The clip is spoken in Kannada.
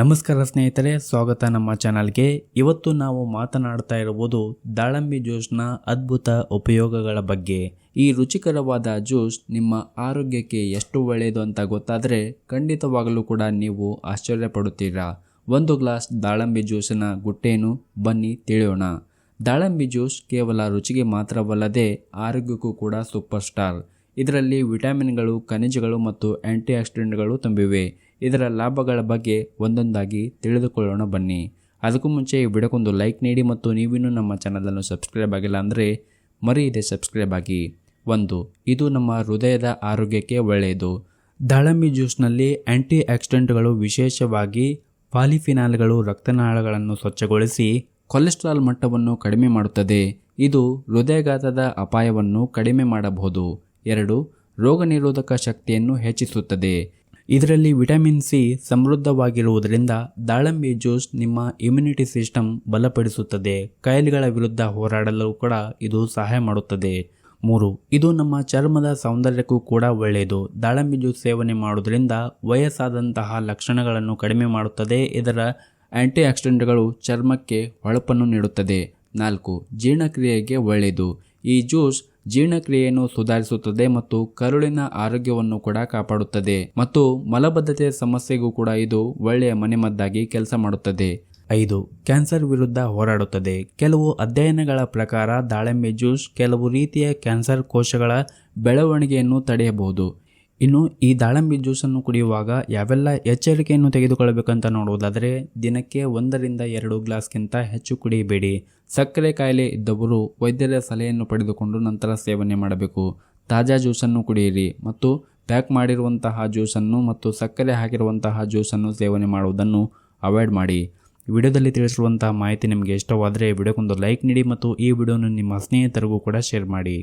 ನಮಸ್ಕಾರ ಸ್ನೇಹಿತರೆ, ಸ್ವಾಗತ ನಮ್ಮ ಚಾನಲ್ಗೆ. ಇವತ್ತು ನಾವು ಮಾತನಾಡ್ತಾ ಇರುವುದು ದಾಳಂಬಿ ಜ್ಯೂಸ್ನ ಅದ್ಭುತ ಉಪಯೋಗಗಳ ಬಗ್ಗೆ. ಈ ರುಚಿಕರವಾದ ಜ್ಯೂಸ್ ನಿಮ್ಮ ಆರೋಗ್ಯಕ್ಕೆ ಎಷ್ಟು ಒಳ್ಳೆಯದು ಅಂತ ಗೊತ್ತಾದರೆ ಖಂಡಿತವಾಗಲೂ ಕೂಡ ನೀವು ಆಶ್ಚರ್ಯ ಪಡುತ್ತೀರಾ. ಒಂದು ಗ್ಲಾಸ್ ದಾಳಂಬಿ ಜ್ಯೂಸಿನ ಗುಟ್ಟೇನು ಬನ್ನಿ ತಿಳಿಯೋಣ. ದಾಳಂಬಿ ಜ್ಯೂಸ್ ಕೇವಲ ರುಚಿಗೆ ಮಾತ್ರವಲ್ಲದೆ ಆರೋಗ್ಯಕ್ಕೂ ಕೂಡ ಸೂಪರ್ ಸ್ಟಾರ್. ಇದರಲ್ಲಿ ವಿಟಮಿನ್ಗಳು, ಖನಿಜಗಳು ಮತ್ತು ಆ್ಯಂಟಿ ಆಕ್ಸಿಡೆಂಟ್ಗಳು ತುಂಬಿವೆ. ಇದರ ಲಾಭಗಳ ಬಗ್ಗೆ ಒಂದೊಂದಾಗಿ ತಿಳಿದುಕೊಳ್ಳೋಣ ಬನ್ನಿ. ಅದಕ್ಕೂ ಮುಂಚೆ ಈ ಲೈಕ್ ನೀಡಿ ಮತ್ತು ನೀವಿನ್ನೂ ನಮ್ಮ ಚಾನಲನ್ನು ಸಬ್ಸ್ಕ್ರೈಬ್ ಆಗಿಲ್ಲ ಅಂದರೆ ಮರೆಯದೆ ಸಬ್ಸ್ಕ್ರೈಬ್ ಆಗಿ. ಒಂದು, ಇದು ನಮ್ಮ ಹೃದಯದ ಆರೋಗ್ಯಕ್ಕೆ ಒಳ್ಳೆಯದು. ದಾಳಂಬಿ ಜ್ಯೂಸ್ನಲ್ಲಿ ಆ್ಯಂಟಿ ಆಕ್ಸಿಡೆಂಟ್ಗಳು ವಿಶೇಷವಾಗಿ ಪಾಲಿಫಿನಾಲ್ಗಳು, ರಕ್ತನಾಳಗಳನ್ನು ಸ್ವಚ್ಛಗೊಳಿಸಿ ಕೊಲೆಸ್ಟ್ರಾಲ್ ಮಟ್ಟವನ್ನು ಕಡಿಮೆ ಮಾಡುತ್ತದೆ. ಇದು ಹೃದಯಘಾತದ ಅಪಾಯವನ್ನು ಕಡಿಮೆ ಮಾಡಬಹುದು. ಎರಡು, ರೋಗ ನಿರೋಧಕ ಶಕ್ತಿಯನ್ನು ಹೆಚ್ಚಿಸುತ್ತದೆ. ಇದರಲ್ಲಿ ವಿಟಮಿನ್ ಸಿ ಸಮೃದ್ಧವಾಗಿರುವುದರಿಂದ ದಾಳಂಬೆ ಜ್ಯೂಸ್ ನಿಮ್ಮ ಇಮ್ಯುನಿಟಿ ಸಿಸ್ಟಮ್ ಬಲಪಡಿಸುತ್ತದೆ. ಕಾಯಿಲೆಗಳ ವಿರುದ್ಧ ಹೋರಾಡಲು ಕೂಡ ಇದು ಸಹಾಯ ಮಾಡುತ್ತದೆ. ಮೂರು, ಇದು ನಮ್ಮ ಚರ್ಮದ ಸೌಂದರ್ಯಕ್ಕೂ ಕೂಡ ಒಳ್ಳೆಯದು. ದಾಳಂಬೆ ಜ್ಯೂಸ್ ಸೇವನೆ ಮಾಡುವುದರಿಂದ ವಯಸ್ಸಾದಂತಹ ಲಕ್ಷಣಗಳನ್ನು ಕಡಿಮೆ ಮಾಡುತ್ತದೆ. ಇದರ ಆಂಟಿ ಆಕ್ಸಿಡೆಂಟ್ಗಳು ಚರ್ಮಕ್ಕೆ ಹೊಳಪನ್ನು ನೀಡುತ್ತದೆ. ನಾಲ್ಕು, ಜೀರ್ಣಕ್ರಿಯೆಗೆ ಒಳ್ಳೆಯದು. ಈ ಜ್ಯೂಸ್ ಜೀರ್ಣಕ್ರಿಯೆಯನ್ನು ಸುಧಾರಿಸುತ್ತದೆ ಮತ್ತು ಕರುಳಿನ ಆರೋಗ್ಯವನ್ನು ಕೂಡ ಕಾಪಾಡುತ್ತದೆ. ಮತ್ತು ಮಲಬದ್ಧತೆಯ ಸಮಸ್ಯೆಗೂ ಕೂಡ ಇದು ಒಳ್ಳೆಯ ಮನೆಮದ್ದಾಗಿ ಕೆಲಸ ಮಾಡುತ್ತದೆ. ಐದು, ಕ್ಯಾನ್ಸರ್ ವಿರುದ್ಧ ಹೋರಾಡುತ್ತದೆ. ಕೆಲವು ಅಧ್ಯಯನಗಳ ಪ್ರಕಾರ ದಾಳಿಂಬೆ ಜ್ಯೂಸ್ ಕೆಲವು ರೀತಿಯ ಕ್ಯಾನ್ಸರ್ ಕೋಶಗಳ ಬೆಳವಣಿಗೆಯನ್ನು ತಡೆಯಬಹುದು. ಇನ್ನು ಈ ದಾಳಂಬಿ ಜ್ಯೂಸನ್ನು ಕುಡಿಯುವಾಗ ಯಾವೆಲ್ಲ ಎಚ್ಚರಿಕೆಯನ್ನು ತೆಗೆದುಕೊಳ್ಳಬೇಕಂತ ನೋಡುವುದಾದರೆ ದಿನಕ್ಕೆ ಒಂದರಿಂದ ಎರಡು ಗ್ಲಾಸ್ಗಿಂತ ಹೆಚ್ಚು ಕುಡಿಯಬೇಡಿ. ಸಕ್ಕರೆ ಕಾಯಿಲೆ ಇದ್ದವರು ವೈದ್ಯರ ಸಲಹೆಯನ್ನು ಪಡೆದುಕೊಂಡು ನಂತರ ಸೇವನೆ ಮಾಡಬೇಕು. ತಾಜಾ ಜ್ಯೂಸನ್ನು ಕುಡಿಯಿರಿ ಮತ್ತು ಪ್ಯಾಕ್ ಮಾಡಿರುವಂತಹ ಜ್ಯೂಸನ್ನು ಮತ್ತು ಸಕ್ಕರೆ ಹಾಕಿರುವಂತಹ ಜ್ಯೂಸನ್ನು ಸೇವನೆ ಮಾಡುವುದನ್ನು ಅವಾಯ್ಡ್ ಮಾಡಿ. ವಿಡಿಯೋದಲ್ಲಿ ತಿಳಿಸಿರುವಂತಹ ಮಾಹಿತಿ ನಿಮಗೆ ಇಷ್ಟವಾದರೆ ವಿಡಿಯೋಕ್ಕೊಂದು ಲೈಕ್ ನೀಡಿ ಮತ್ತು ಈ ವಿಡಿಯೋನ ನಿಮ್ಮ ಸ್ನೇಹಿತರಿಗೂ ಕೂಡ ಶೇರ್ ಮಾಡಿ.